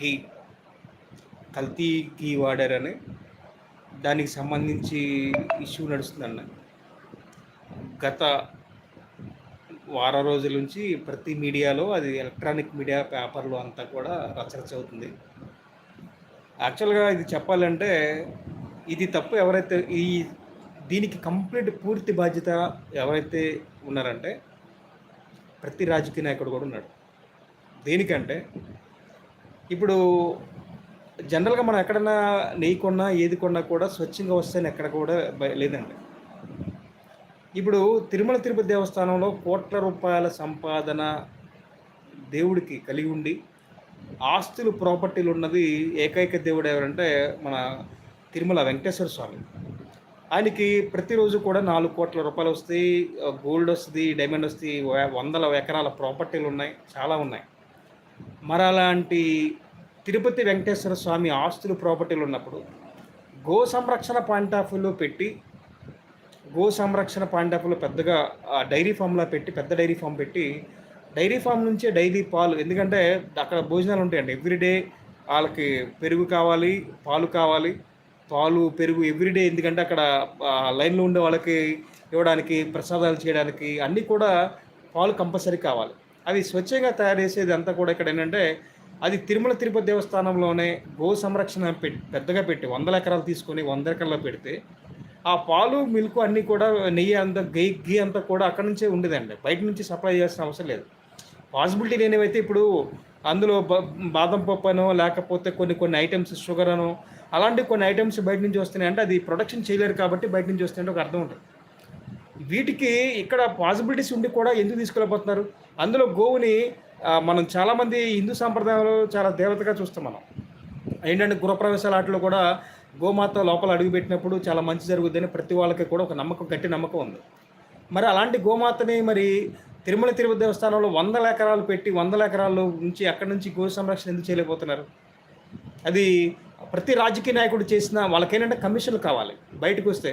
ఘీ కల్తీ ఘీ వాడారని దానికి సంబంధించి ఇష్యూ నడుస్తుందన్న. గత వారం రోజుల నుంచి ప్రతి మీడియాలో అది ఎలక్ట్రానిక్ మీడియా పేపర్లో అంతా కూడా రచరచ అవుతుంది. యాక్చువల్గా ఇది చెప్పాలంటే ఇది తప్పు ఎవరైతే ఈ దీనికి కంప్లీట్ పూర్తి బాధ్యత ఎవరైతే ఉన్నారంటే ప్రతి రాజకీయ నాయకుడు కూడా ఉన్నాడు. దేనికంటే ఇప్పుడు జనరల్గా మనం ఎక్కడన్నా నెయ్యి కొన్నా ఏది కొన్నా కూడా స్వచ్ఛంగా వస్తేనే ఎక్కడ కూడా లేదండి. ఇప్పుడు తిరుమల తిరుపతి దేవస్థానంలో కోట్ల రూపాయల సంపాదన దేవుడికి కలిగి ఉండి ఆస్తులు ప్రాపర్టీలు ఉన్నది ఏకైక దేవుడు ఎవరంటే మన తిరుమల వెంకటేశ్వర స్వామి. ఆయనకి ప్రతిరోజు కూడా నాలుగు కోట్ల రూపాయలు వస్తాయి గోల్డ్ వస్తుంది డైమండ్ వస్తుంది వందల ఎకరాల ప్రాపర్టీలు ఉన్నాయి చాలా ఉన్నాయి. మరి అలాంటి తిరుపతి వెంకటేశ్వర స్వామి ఆస్తులు ప్రాపర్టీలు ఉన్నప్పుడు గో సంరక్షణ పాయింట్ ఆఫ్ వ్యూలో పెట్టి గో సంరక్షణ పాయింట్ ఆఫ్ వ్యూలో పెద్దగా డైరీ ఫామ్లా పెట్టి పెద్ద డైరీ ఫామ్ పెట్టి డైరీ ఫామ్ నుంచే డైలీ పాలు ఎందుకంటే అక్కడ భోజనాలు ఉంటాయండి. ఎవ్రీడే వాళ్ళకి పెరుగు కావాలి పాలు కావాలి. పాలు పెరుగు ఎవ్రీడే ఎందుకంటే అక్కడ లైన్లో ఉండే వాళ్ళకి ఇవ్వడానికి ప్రసాదాలు చేయడానికి అన్నీ కూడా పాలు కంపల్సరీ కావాలి. అవి స్వచ్ఛంగా తయారు చేసేది అంతా కూడా ఇక్కడ ఏంటంటే అది తిరుమల తిరుపతి దేవస్థానంలోనే గో సంరక్షణ పెట్టి పెద్దగా పెట్టి వందల ఎకరాలు తీసుకొని వంద ఎకరాల్లో పెడితే ఆ పాలు మిల్క్ అన్నీ కూడా నెయ్యి అంతా గై గీ అంతా కూడా అక్కడ నుంచే ఉండేదండి. బయట నుంచి సప్లై చేయాల్సిన అవసరం లేదు. పాసిబిలిటీ లేనివైతే ఇప్పుడు అందులో బాదం పప్పు అనో లేకపోతే కొన్ని కొన్ని ఐటమ్స్ షుగర్ అనో అలాంటి కొన్ని ఐటమ్స్ బయట నుంచి వస్తున్నాయి. అంటే అది ప్రొడక్షన్ చేయలేరు కాబట్టి బయట నుంచి వస్తున్నాయంటే ఒక అర్థం ఉంటుంది. వీటికి ఇక్కడ పాసిబిలిటీస్ ఉండి కూడా ఎందుకు తీసుకెళ్ళిపోతున్నారు అందులో గోవుని మనం చాలామంది హిందూ సాంప్రదాయంలో చాలా దేవతగా చూస్తాం మనం. ఏంటంటే గృహప్రవేశాల ఆటలో కూడా గోమాత లోపల అడుగుపెట్టినప్పుడు చాలా మంచి జరుగుతుందని ప్రతి వాళ్ళకి కూడా ఒక నమ్మకం గట్టి నమ్మకం ఉంది. మరి అలాంటి గోమాతని మరి తిరుమల తిరుపతి దేవస్థానంలో వందల ఎకరాలు పెట్టి వందల ఎకరాలు నుంచి అక్కడి నుంచి గో సంరక్షణ ఎందుకు చేయలేకపోతున్నారు? అది ప్రతి రాజకీయ నాయకుడు చేసిన వాళ్ళకేంటంటే కమిషన్లు కావాలి. బయటకు వస్తే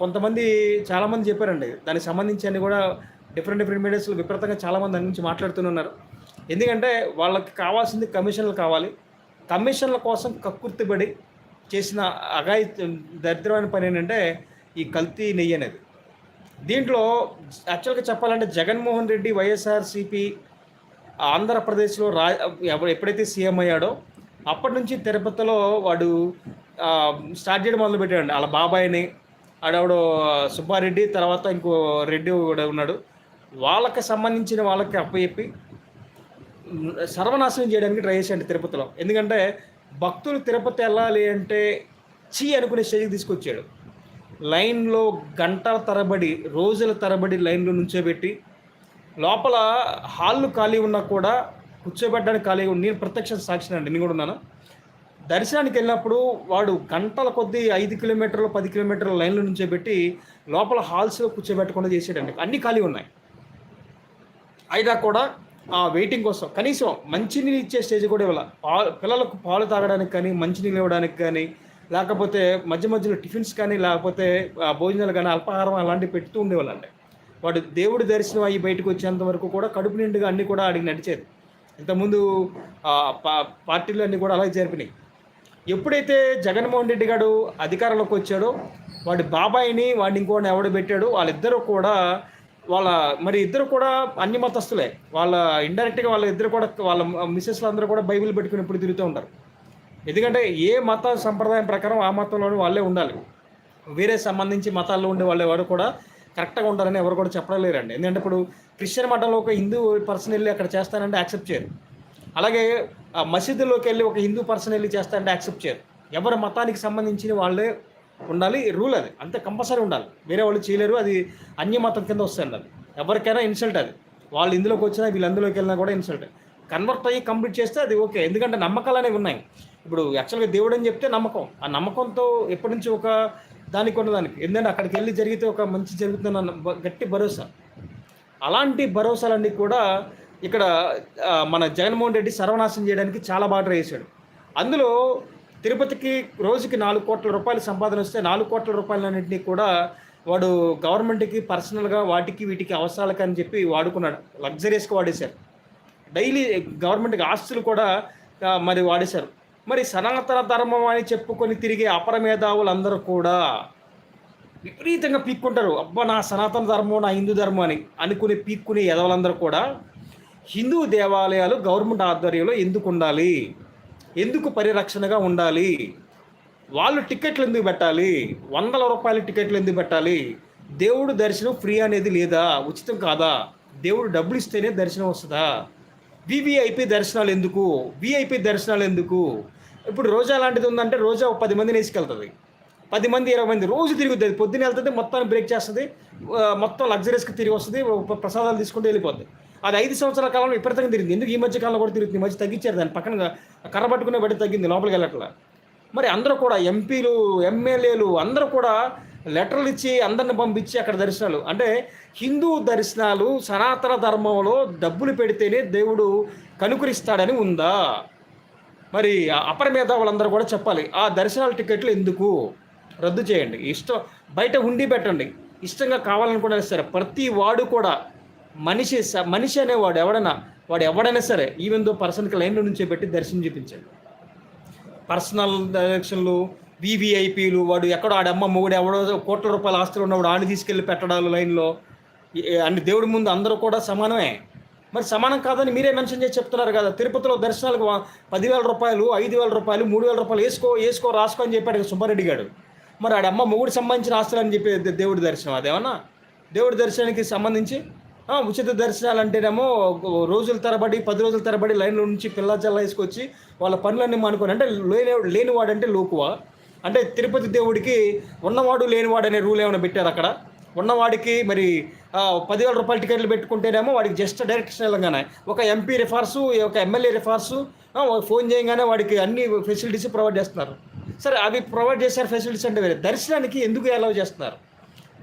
కొంతమంది చాలామంది చెప్పారండి. దానికి సంబంధించి అన్ని కూడా డిఫరెంట్ డిఫరెంట్ మీడియాస్లో విపరీతంగా చాలామంది దాని గురించి మాట్లాడుతున్నారు ఎందుకంటే వాళ్ళకి కావాల్సింది కమిషన్లు కావాలి. కమిషన్ల కోసం కక్కుర్తిబడి చేసిన అగాయి దరిద్రమైన పని ఏంటంటే ఈ కల్తీ నెయ్యి అనేది. దీంట్లో యాక్చువల్గా చెప్పాలంటే జగన్మోహన్ రెడ్డి వైఎస్ఆర్సిపి ఆంధ్రప్రదేశ్లో రా ఎప్పుడైతే సీఎం అయ్యాడో అప్పటి నుంచి తిరుపతిలో వాడు స్టార్ట్ చేయడం మొదలుపెట్టాడు వాళ్ళ బాబాయ్ని ఆడవాడు సుబ్బారెడ్డి తర్వాత ఇంకో రెడ్డి కూడా ఉన్నాడు. వాళ్ళకి సంబంధించిన వాళ్ళకి అప్పచెప్పి సర్వనాశనం చేయడానికి ట్రై చేశాడు తిరుపతిలో. ఎందుకంటే భక్తులు తిరుపతి వెళ్ళాలి అంటే చీ అనుకునే స్టేజ్కి తీసుకొచ్చాడు. లైన్లో గంటల తరబడి రోజుల తరబడి లైన్లో నుంచోబెట్టి లోపల హాళ్ళు ఖాళీ ఉన్నా కూడా కూర్చోబెట్టడానికి ఖాళీ ఉంది నేను ప్రత్యక్ష సాక్షి అండి నేను కూడా ఉన్నాను. దర్శనానికి వెళ్ళినప్పుడు వాడు గంటల కొద్దీ ఐదు కిలోమీటర్లు పది కిలోమీటర్ల లైన్లో నుంచోబెట్టి లోపల హాల్స్లో కూర్చోబెట్టకుండా చేసేటండి అన్నీ ఖాళీ ఉన్నాయి. అయినా కూడా ఆ వెయిటింగ్ కోసం కనీసం మంచినీళ్ళు ఇచ్చే స్టేజ్ కూడా ఇవ్వాలి. పాలు పిల్లలకు పాలు తాగడానికి కానీ మంచినీళ్ళు ఇవ్వడానికి కానీ లేకపోతే మధ్య మధ్యలో టిఫిన్స్ కానీ లేకపోతే భోజనాలు కానీ అల్పాహారం అలాంటివి పెడుతూ ఉండేవాళ్ళండి. వాడు దేవుడి దర్శనం అయ్యి బయటకు వచ్చేంత వరకు కూడా కడుపు నిండుగా అన్నీ కూడా అడిగి నడిచేది. ఇంతకుముందు పా- పార్టీలు అన్నీ కూడా అలాగే జరిపినాయి. ఎప్పుడైతే జగన్మోహన్ రెడ్డి గారు అధికారంలోకి వచ్చాడో వాడి బాబాయిని వాడిని ఇంకోటి ఎవడు పెట్టాడు వాళ్ళిద్దరూ కూడా వాళ్ళ మరి ఇద్దరు కూడా అన్ని మతస్థులే. వాళ్ళ ఇండైరెక్ట్గా వాళ్ళ ఇద్దరు కూడా వాళ్ళ మిస్సెస్లు అందరూ కూడా బైబిల్ పెట్టుకుని ఇప్పుడు తిరుగుతూ ఉంటారు. ఎందుకంటే ఏ మత సంప్రదాయం ప్రకారం ఆ మతంలోనే వాళ్ళే ఉండాలి. వేరే సంబంధించి మతాల్లో ఉండే వాళ్ళు ఎవరు కూడా కరెక్ట్గా ఉంటారని ఎవరు కూడా చెప్పడం లేరండి. ఎందుకంటే ఇప్పుడు క్రిస్టియన్ మతంలో ఒక హిందూ పర్సన్ వెళ్ళి అక్కడ చేస్తానంటే యాక్సెప్ట్ చేయరు. అలాగే ఆ మసీదులోకి వెళ్ళి ఒక హిందూ పర్సన్ వెళ్ళి చేస్తానంటే యాక్సెప్ట్ చేయరు. ఎవరి మతానికి సంబంధించిన వాళ్ళే ఉండాలి రూల్ అది. అంతే కంపల్సరీ ఉండాలి. వేరే వాళ్ళు చేయలేరు అది అన్య మతం కింద వస్తుంది అది. ఎవరికైనా ఇన్సల్ట్ అది. వాళ్ళు ఇందులోకి వచ్చినా వీళ్ళు అందులోకి వెళ్ళినా కూడా ఇన్సల్ట్ కన్వర్ట్ అయ్యి కంప్లీట్ చేస్తే అది ఓకే ఎందుకంటే నమ్మకాలు అనేవి ఉన్నాయి. ఇప్పుడు యాక్చువల్గా దేవుడు అని చెప్తే నమ్మకం. ఆ నమ్మకంతో ఎప్పటి నుంచి ఒక దానికి ఉన్నదానికి ఎందుకంటే అక్కడికి వెళ్ళి జరిగితే ఒక మంచి జరుగుతుందన్న గట్టి భరోసా. అలాంటి భరోసాలన్నీ కూడా ఇక్కడ మన జగన్మోహన్ రెడ్డి సర్వనాశనం చేయడానికి చాలా బాగా వేశాడు అందులో తిరుపతికి రోజుకి నాలుగు కోట్ల రూపాయలు సంపాదన వస్తే నాలుగు కోట్ల రూపాయలన్నింటినీ కూడా వాడు గవర్నమెంట్కి పర్సనల్గా వాటికి వీటికి అవసరాలకు అని చెప్పి వాడుకున్నాడు. లగ్జరీస్గా వాడేశారు. డైలీ గవర్నమెంట్కి ఆస్తులు కూడా మరి వాడేశారు. మరి సనాతన ధర్మం అని చెప్పుకొని తిరిగే అపరమేధావులందరూ కూడా విపరీతంగా పీక్కుంటారు. అబ్బా నా సనాతన ధర్మం నా హిందూ ధర్మం అని అనుకునే పీక్కునే ఎదవలందరూ కూడా హిందూ దేవాలయాలు గవర్నమెంట్ ఆధ్వర్యంలో ఎందుకు ఉండాలి? ఎందుకు పరిరక్షణగా ఉండాలి? వాళ్ళు టికెట్లు ఎందుకు పెట్టాలి? వందల రూపాయల టికెట్లు ఎందుకు పెట్టాలి? దేవుడు దర్శనం ఫ్రీ అనేది లేదా? ఉచితం కాదా? దేవుడు డబ్బులు ఇస్తేనే దర్శనం వస్తుందా? వివిఐపి దర్శనాలు ఎందుకు? విఐపి దర్శనాలు ఎందుకు? ఇప్పుడు రోజా లాంటిది ఉందంటే రోజా పది మందిని వేసుకెళ్తుంది. పది మంది ఇరవై మంది రోజు తిరుగుతుంది. పొద్దున్న వెళ్తుంది మొత్తాన్ని బ్రేక్ చేస్తుంది. మొత్తం లగ్జరీస్కి తిరిగి వస్తుంది. ప్రసాదాలు తీసుకుంటూ వెళ్ళిపోద్ది. అది ఐదు సంవత్సరాల కాలంలో విపరీతంగా తిరిగింది. ఎందుకు ఈ మధ్య కాలంలో కూడా తిరుగుతుంది? మధ్య తగ్గించారు దాని పక్కన కర్ర పట్టుకునే బట్టి తగ్గింది లోపలికి వెళ్ళట్లా. మరి అందరూ కూడా ఎంపీలు ఎమ్మెల్యేలు అందరూ కూడా లెటర్లు ఇచ్చి అందరిని పంపించి అక్కడ దర్శనాలు. అంటే హిందూ దర్శనాలు సనాతన ధర్మంలో డబ్బులు పెడితేనే దేవుడు కనుకరిస్తాడని ఉందా? మరి ఆ వాళ్ళందరూ కూడా చెప్పాలి. ఆ దర్శనాల టికెట్లు ఎందుకు? రద్దు చేయండి. ఇష్టం బయట ఉండి పెట్టండి. ఇష్టంగా కావాలనుకున్నా సరే ప్రతి వాడు కూడా మనిషి స- మనిషి అనేవాడు ఎవడైనా వాడు ఎవడైనా సరే ఈవెన్ దో పర్సన్కి లైన్లో నుంచే పెట్టి దర్శనం చూపించాడు. పర్సనల్ డైరెక్షన్లు వివిఐపీలు వాడు ఎక్కడో ఆడమ్మ మొగుడు ఎవడో కోట్ల రూపాయల ఆస్తులు ఉన్నవాడు ఆడిని తీసుకెళ్ళి పెట్టడాలు లైన్లో. అన్ని దేవుడి ముందు అందరూ కూడా సమానమే. మరి సమానం కాదని మీరే మెన్షన్ చేసి చెప్తున్నారు కదా తిరుపతిలో దర్శనాలకు పదివేల రూపాయలు ఐదు వేల రూపాయలు మూడు వేల రూపాయలు వేసుకో వేసుకో రాసుకో అని చెప్పాడు సుబ్బారెడ్డి గారు. మరి ఆడమ్మ మొగుడు సంబంధించిన ఆస్తులు అని చెప్పి దేవుడి దర్శనం అదేమన్నా? దేవుడి దర్శనానికి సంబంధించి ఉచిత దర్శనాలు అంటేనేమో రోజుల తరబడి పది రోజుల తరబడి లైన్లో నుంచి పిల్లాచల్ల వేసుకొచ్చి వాళ్ళ పనులన్నీ మానుకొని అంటే లేని లేనివాడంటే లోకువా. అంటే తిరుపతి దేవుడికి ఉన్నవాడు లేనివాడు అనే రూల్ ఏమైనా పెట్టారు అక్కడ? ఉన్నవాడికి మరి పదివేల రూపాయల టికెట్లు పెట్టుకుంటేనేమో వాడికి జస్ట్ డైరెక్షన్ వెళ్ళగానే ఒక ఎంపీ రిఫార్సు ఒక ఎమ్మెల్యే రిఫార్సు ఫోన్ చేయగానే వాడికి అన్ని ఫెసిలిటీస్ ప్రొవైడ్ చేస్తున్నారు. సరే అవి ప్రొవైడ్ చేశారు ఫెసిలిటీస్ అంటే వేరే. దర్శనానికి ఎందుకు అలౌ చేస్తున్నారు?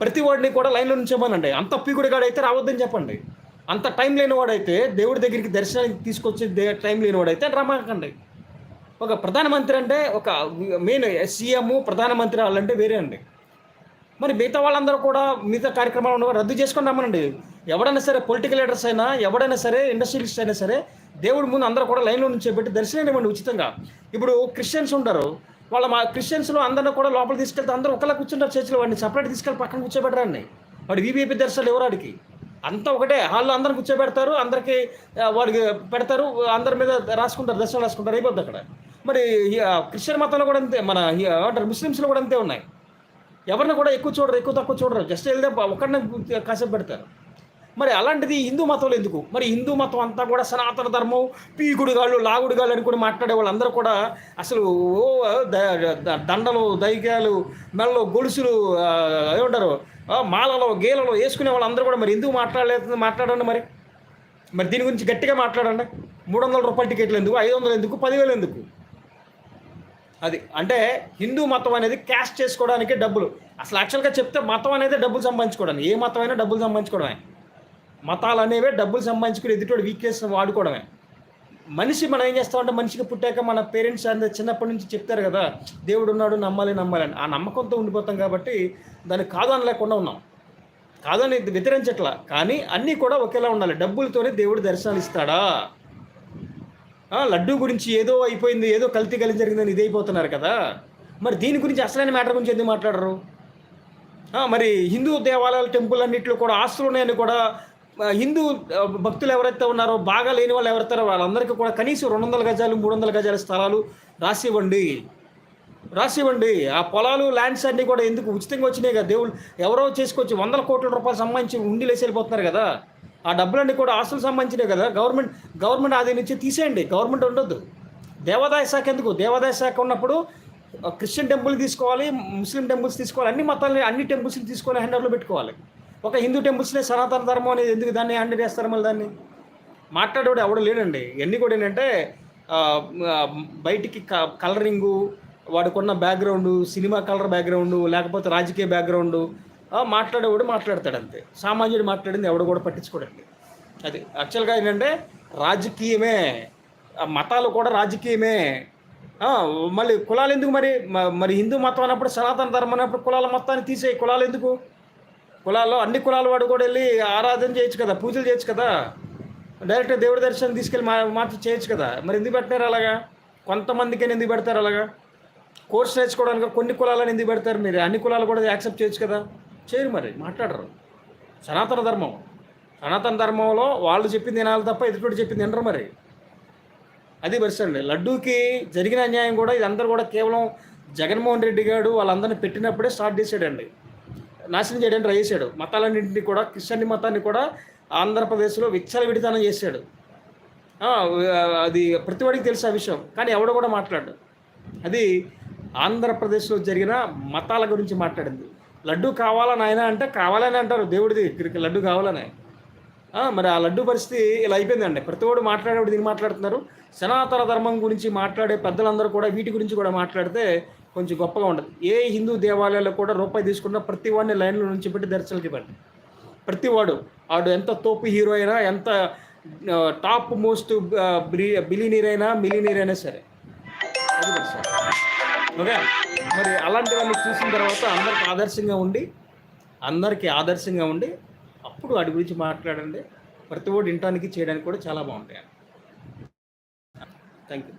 ప్రతి వాడిని కూడా లైన్లో నుంచోమనండి. అంత పీకుడిగాడైతే రావద్దని చెప్పండి. అంత టైం లేని వాడైతే దేవుడి దగ్గరికి దర్శనానికి తీసుకొచ్చే దే టైం లేని వాడైతే రమ్మకండి ఒక ప్రధానమంత్రి అంటే ఒక మెయిన్ సీఎం ప్రధానమంత్రి వాళ్ళంటే వేరే అండి. మరి మిగతా వాళ్ళందరూ కూడా మిగతా కార్యక్రమాలు ఉన్న రద్దు చేసుకొని రమ్మనండి. ఎవడైనా సరే పొలిటికల్ లీడర్స్ అయినా ఎవడైనా సరే ఇండస్ట్రియలిస్ట్ అయినా సరే దేవుడి ముందు అందరూ కూడా లైన్లో నుంచి పెట్టి దర్శనం ఇవ్వండి ఉచితంగా. ఇప్పుడు క్రిస్టియన్స్ ఉంటారు. వాళ్ళ మా క్రిస్టియన్స్లో అందరిని కూడా లోపల తీసుకెళ్తే అందరూ ఒకలా కూర్చుంటారు చర్చిలో వాడిని సపరేట్ తీసుకెళ్ళి పక్కన కూర్చోబెట్టరాన్ని వాడు వీవీఐపీ దర్శనాలు ఎవరాడికి అంతా ఒకటే. హాల్లో అందరిని కూర్చోబెడతారు అందరికి వాడికి పెడతారు అందరి మీద రాసుకుంటారు దర్శనం రాసుకుంటారు అయిపోద్ది అక్కడ. మరి క్రిస్టియన్ మతంలో కూడా అంతే మన ఈ, ఏమంటారు ముస్లిమ్స్లో కూడా అంతే ఉన్నాయి. ఎవరిని కూడా ఎక్కువ చూడరు ఎక్కువ తక్కువ చూడరు. జస్ట్ వెళ్తే ఒకరిని కాసేపు పెడతారు. మరి అలాంటిది హిందూ మతంలో ఎందుకు? మరి హిందూ మతం అంతా కూడా సనాతన ధర్మం పీకుడు గాళ్ళు లాగుడు గాళ్ళు అనుకుని మాట్లాడే వాళ్ళందరూ కూడా అసలు ఓ ద- దండలు దైగాలు మెళ్ళలో గొలుసులు ఏమంటారు? మాలలో గీలలో వేసుకునే వాళ్ళందరూ కూడా మరి ఎందుకు మాట్లాడలేదు మాట్లాడండి మరి? మరి దీని గురించి గట్టిగా మాట్లాడండి. మూడు వందల రూపాయల టికెట్లు ఎందుకు? ఐదు వందలు ఎందుకు? పదివేలు ఎందుకు? అది అంటే హిందూ మతం అనేది క్యాష్ చేసుకోవడానికి డబ్బులు. అసలు యాక్చువల్గా చెప్తే మతం అనేది డబ్బులు సంపాదించుకోవడానికి. ఏ మతం అయినా డబ్బులు సంపాదించుకోవడమే. మతాలు అనేవే డబ్బులు సంబంధించుకుని ఎదుటోడు వీక్నెస్ వాడుకోవడమే. మనిషి మనం ఏం చేస్తామంటే మనిషికి పుట్టాక మన పేరెంట్స్ అందరూ చిన్నప్పటి నుంచి చెప్తారు కదా దేవుడు ఉన్నాడు నమ్మాలి నమ్మాలి అని. ఆ నమ్మకంతో ఉండిపోతాం కాబట్టి దాన్ని కాదని లేకుండా ఉన్నాం. కాదని వ్యతిరేకించట్లా. కానీ అన్నీ కూడా ఒకేలా ఉండాలి. డబ్బులతోనే దేవుడు దర్శనాలు ఇస్తాడా? లడ్డూ గురించి ఏదో అయిపోయింది ఏదో కల్తీ కలిసి జరిగిందని ఇది అయిపోతున్నారు కదా. మరి దీని గురించి అసలైన మ్యాటర్ గురించి ఎందుకు మాట్లాడరు? మరి హిందూ దేవాలయాల టెంపుల్ అన్నింటిలో కూడా ఆస్తులు ఉన్నాయని కూడా హిందూ భక్తులు ఎవరైతే ఉన్నారో బాగా లేని వాళ్ళు ఎవరైతే వాళ్ళందరికీ కూడా కనీసం రెండు వందల గజాలు మూడు వందల గజాల స్థలాలు రాసి ఇవ్వండి రాసి ఇవ్వండి ఆ పొలాలు ల్యాండ్స్ అన్నీ కూడా ఎందుకు ఉచితంగా వచ్చినాయి కదా? దేవుళ్ళు ఎవరో చేసుకొచ్చి వందల కోట్ల రూపాయలు సంబంధించి ఉండి లేసి వెళ్ళిపోతున్నారు కదా? ఆ డబ్బులన్నీ కూడా ఆస్తులు సంబంధించినవి కదా? గవర్నమెంట్ గవర్నమెంట్ ఆది నుంచి తీసేయండి. గవర్నమెంట్ ఉండొద్దు. దేవాదాయ శాఖ ఎందుకు? దేవాదాయ శాఖ ఉన్నప్పుడు క్రిస్టియన్ టెంపుల్ తీసుకోవాలి ముస్లిం టెంపుల్స్ తీసుకోవాలి అన్ని మతాలని అన్ని టెంపుల్స్ని తీసుకోవాలి హ్యాండర్లో పెట్టుకోవాలి. ఒక హిందూ టెంపుల్స్నే సనాతన ధర్మం అనేది ఎందుకు దాన్ని హ్యాండిల్ చేస్తారు మళ్ళీ దాన్ని? మాట్లాడేవాడు ఎవడు లేడండి. ఇవన్నీ కూడా ఏంటంటే బయటికి క కలరింగు వాడుకున్న బ్యాక్గ్రౌండ్ సినిమా కలర్ బ్యాక్గ్రౌండ్ లేకపోతే రాజకీయ బ్యాక్గ్రౌండు మాట్లాడేవాడు మాట్లాడతాడు అంతే. సామాన్యుడు మాట్లాడింది ఎవడు కూడా పట్టించుకోడండి. అది యాక్చువల్గా ఏంటంటే రాజకీయమే మతాలు కూడా రాజకీయమే. మళ్ళీ కులాలు ఎందుకు మరి? మ- మరి హిందూ మతం అన్నప్పుడు సనాతన ధర్మం అన్నప్పుడు కులాల మొత్తాన్ని తీసేయి. కులాలు ఎందుకు? కులాల్లో అన్ని కులాల వాడు కూడా వెళ్ళి ఆరాధన చేయొచ్చు కదా పూజలు చేయొచ్చు కదా. డైరెక్ట్ దేవుడి దర్శనం తీసుకెళ్ళి మా మాత్రం చేయొచ్చు కదా. మరి ఎందుకు పెట్టినారు అలాగా? కొంతమందికి ఎందుకు పెడతారు అలాగా? కోర్స్ నేర్చుకోవడానికి కొన్ని కులాలను ఎందుకు పెడతారు మీరు? అన్ని కులాలు కూడా యాక్సెప్ట్ చేయొచ్చు కదా? చేయరు మరి మాట్లాడరు. సనాతన ధర్మం. సనాతన ధర్మంలో వాళ్ళు చెప్పింది వినాలి తప్ప ఎదుటి చెప్పింది వినరు మరి. అది పరిస్థితి అండి లడ్డూకి జరిగిన అన్యాయం కూడా ఇదంతా కూడా కేవలం జగన్మోహన్ రెడ్డి గారు వాళ్ళందరిని పెట్టినప్పుడే స్టార్ట్ చేసాడండి నాశనం చేయడానికి ట్రై చేశాడు. మతాలన్నింటినీ కూడా క్రిస్టియన్ మతాన్ని కూడా ఆంధ్రప్రదేశ్లో విచ్చలవిడితనం చేశాడు. అది ప్రతివాడికి తెలిసే విషయం కానీ ఎవడో కూడా మాట్లాడు అది ఆంధ్రప్రదేశ్లో జరిగిన మతాల గురించి మాట్లాడింది. లడ్డు కావాలని ఆయన అంటే కావాలని అంటారు దేవుడిది ఇక్కడికి లడ్డు కావాలని. మరి ఆ లడ్డు పరిస్థితి ఇలా అయిపోయిందండి. ప్రతివాడు మాట్లాడేవాడు దీన్ని మాట్లాడుతున్నారు. సనాతన ధర్మం గురించి మాట్లాడే పెద్దలందరూ కూడా వీటి గురించి కూడా మాట్లాడితే కొంచెం గొప్పగా ఉండదు ఏ హిందూ దేవాలయాల్లో కూడా రూపాయి తీసుకున్న ప్రతి వాడిని లైన్లో నుంచి పెట్టి దర్శనకి ఇవ్వండి. ప్రతి వాడు ఆడు ఎంత తోపు హీరో అయినా ఎంత టాప్ మోస్ట్ బిలీనీర్ అయినా మిలీనీర్ అయినా సరే. ఓకే? మరి అలాంటివన్నీ చూసిన తర్వాత అందరికి ఆదర్శంగా ఉండి అందరికీ ఆదర్శంగా ఉండి అప్పుడు వాటి గురించి మాట్లాడండి. ప్రతి ఒక్కటి వినటానికి చేయడానికి కూడా చాలా బాగుంటాయి. Thank you